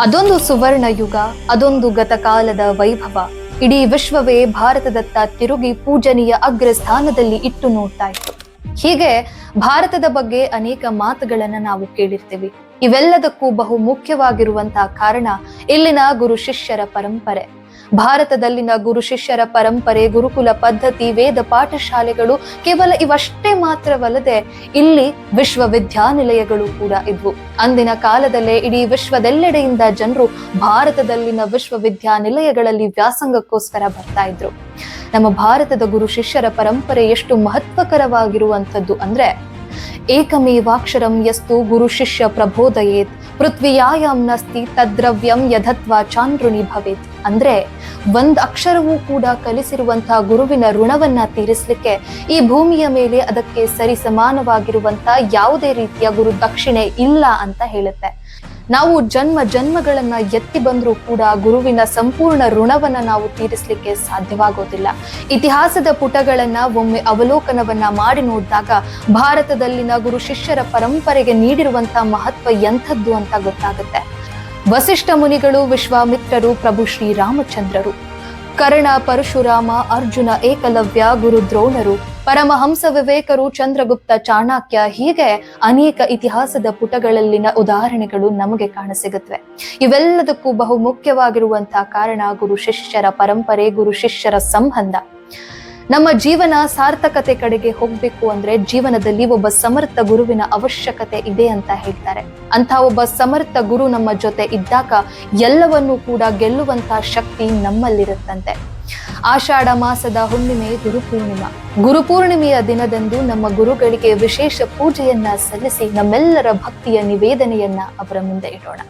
ಅದೊಂದು ಸುವರ್ಣ ಯುಗ, ಅದೊಂದು ಗತಕಾಲದ ವೈಭವ. ಇಡೀ ವಿಶ್ವವೇ ಭಾರತದತ್ತ ತಿರುಗಿ ಪೂಜನೀಯ ಅಗ್ರ ಸ್ಥಾನದಲ್ಲಿ ಇಟ್ಟು ನೋಡ್ತಾ ಇತ್ತು. ಹೀಗೆ ಭಾರತದ ಬಗ್ಗೆ ಅನೇಕ ಮಾತುಗಳನ್ನ ನಾವು ಕೇಳಿರ್ತೀವಿ. ಇವೆಲ್ಲದಕ್ಕೂ ಬಹು ಮುಖ್ಯವಾಗಿರುವಂತಹ ಕಾರಣ ಇಲ್ಲಿನ ಗುರು ಶಿಷ್ಯರ ಪರಂಪರೆ. ಭಾರತದಲ್ಲಿನ ಗುರು ಶಿಷ್ಯರ ಪರಂಪರೆ, ಗುರುಕುಲ ಪದ್ಧತಿ, ವೇದ ಪಾಠಶಾಲೆಗಳು ಕೇವಲ ಇವಷ್ಟೇ ಮಾತ್ರವಲ್ಲದೆ ಇಲ್ಲಿ ವಿಶ್ವವಿದ್ಯಾನಿಲಯಗಳು ಕೂಡ ಇದ್ವು. ಅಂದಿನ ಕಾಲದಲ್ಲೇ ಇಡೀ ವಿಶ್ವದೆಲ್ಲೆಡೆಯಿಂದ ಜನರು ಭಾರತದಲ್ಲಿನ ವಿಶ್ವವಿದ್ಯಾನಿಲಯಗಳಲ್ಲಿ ವ್ಯಾಸಂಗಕ್ಕೋಸ್ಕರ ಬರ್ತಾ ಇದ್ರು. ನಮ್ಮ ಭಾರತದ ಗುರು ಶಿಷ್ಯರ ಪರಂಪರೆ ಎಷ್ಟು ಮಹತ್ವಕರವಾಗಿರುವಂಥದ್ದು ಅಂದ್ರೆ ಏಕಮೇವಾಕ್ಷರಂ ಯಸ್ತು ಗುರು ಶಿಷ್ಯ ಪ್ರಬೋಧಯೇತ್. ಪೃಥ್ವಿಯಾಯಾಂ ನಸ್ತಿ ತದ್ರವ್ಯಂ ಯಧತ್ವ ಚಾಂದ್ರುಣಿ ಭವೇತ್. ಅಂದ್ರೆ ಒಂದ್ ಅಕ್ಷರವೂ ಕೂಡ ಕಲಿಸಿರುವಂತಹ ಗುರುವಿನ ಋಣವನ್ನ ತೀರಿಸಲಿಕ್ಕೆ ಈ ಭೂಮಿಯ ಮೇಲೆ ಅದಕ್ಕೆ ಸರಿ ಸಮಾನವಾಗಿರುವಂತ ಯಾವುದೇ ರೀತಿಯ ಗುರು ದಕ್ಷಿಣೆ ಇಲ್ಲ ಅಂತ ಹೇಳುತ್ತೆ. ನಾವು ಜನ್ಮ ಜನ್ಮಗಳನ್ನ ಎತ್ತಿ ಬಂದರೂ ಕೂಡ ಗುರುವಿನ ಸಂಪೂರ್ಣ ಋಣವನ್ನ ನಾವು ತೀರಿಸಲಿಕ್ಕೆ ಸಾಧ್ಯವಾಗೋದಿಲ್ಲ. ಇತಿಹಾಸದ ಪುಟಗಳನ್ನ ಒಮ್ಮೆ ಅವಲೋಕನವನ್ನ ಮಾಡಿ ನೋಡಿದಾಗ ಭಾರತದಲ್ಲಿನ ಗುರು ಶಿಷ್ಯರ ಪರಂಪರೆಗೆ ನೀಡಿರುವಂತಹ ಮಹತ್ವ ಎಂಥದ್ದು ಅಂತ ಗೊತ್ತಾಗುತ್ತೆ. ವಸಿಷ್ಠ ಮುನಿಗಳು, ವಿಶ್ವಾಮಿತ್ರರು, ಪ್ರಭು ಶ್ರೀರಾಮಚಂದ್ರರು, ಕರ್ಣ ಪರಶುರಾಮ, ಅರ್ಜುನ ಏಕಲವ್ಯ ಗುರು ದ್ರೋಣರು ಪರಮಹಂಸ ವಿವೇಕರು ಚಂದ್ರಗುಪ್ತ ಚಾಣಕ್ಯ ಹೀಗೆ ಅನೇಕ ಇತಿಹಾಸದ ಪುಟಗಳಲ್ಲಿನ ಉದಾಹರಣೆಗಳು ನಮಗೆ ಕಾಣಸಿಗುತ್ತವೆ. ಇವೆಲ್ಲದಕ್ಕೂ ಬಹು ಮುಖ್ಯವಾಗಿರುವಂತಹ ಕಾರಣ ಗುರು ಶಿಷ್ಯರ ಪರಂಪರೆ, ಗುರು ಶಿಷ್ಯರ ಸಂಬಂಧ. ನಮ್ಮ ಜೀವನ ಸಾರ್ಥಕತೆ ಕಡೆಗೆ ಹೋಗ್ಬೇಕು ಅಂದ್ರೆ ಜೀವನದಲ್ಲಿ ಒಬ್ಬ ಸಮರ್ಥ ಗುರುವಿನ ಅವಶ್ಯಕತೆ ಇದೆ ಅಂತ ಹೇಳ್ತಾರೆ. ಅಂತ ಒಬ್ಬ ಸಮರ್ಥ ಗುರು ನಮ್ಮ ಜೊತೆ ಇದ್ದಾಗ ಎಲ್ಲವನ್ನೂ ಕೂಡ ಗೆಲ್ಲುವಂತ ಶಕ್ತಿ ನಮ್ಮಲ್ಲಿರುತ್ತಂತೆ. ಆಷಾಢ ಮಾಸದ ಹುಣ್ಣಿಮೆ ಗುರುಪೂರ್ಣಿಮಾ ಗುರುಪೂರ್ಣಿಮೆಯ ದಿನದಂದು ನಮ್ಮ ಗುರುಗಳಿಗೆ ವಿಶೇಷ ಪೂಜೆಯನ್ನ ಸಲ್ಲಿಸಿ ನಮ್ಮೆಲ್ಲರ ಭಕ್ತಿಯ ನಿವೇದನೆಯನ್ನ ಅವರ ಮುಂದೆ ಇಡೋಣ.